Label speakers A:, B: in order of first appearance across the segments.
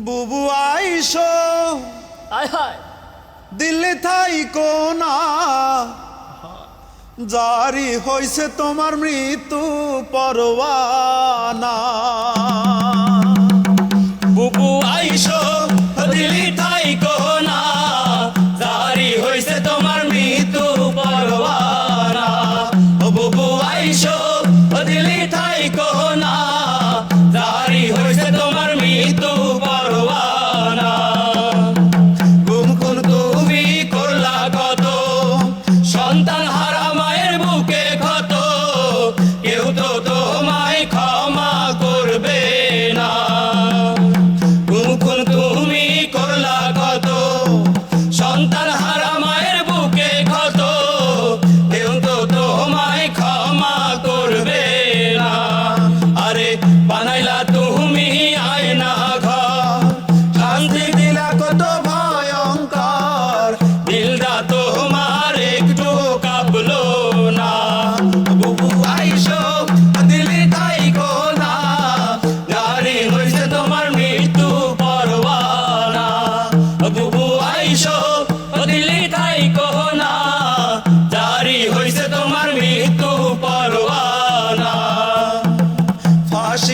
A: বুবু আইসো।
B: আয় হায়।
A: দিল্লি থাই কোনা। জারি হইছে তোমার মৃত্যু পরওয়ানা
B: 当然好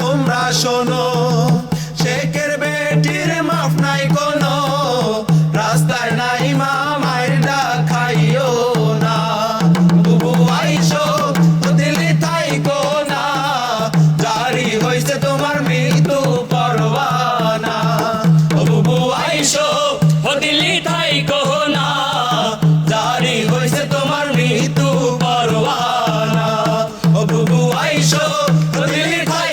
B: তোমরা
A: শোনো, শেখের বেটির মাফ নাই কোনো, রাস্তায় নাই মা, মায়ের ডাক খাইও না। বুবু আইসো না জারি তোমার মৃত্যু পরওয়ানা
B: ও বুবু আইসো না জারি তোমার মৃত্যু পরওয়ানা ও বুবু আইসো, দিল্লি থাই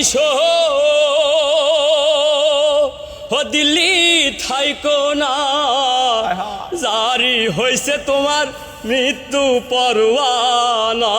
B: আইসো। দিল্লি
A: থাইকো না। জারি
B: হয়েছে তোমার মৃত্যু পরওয়ানা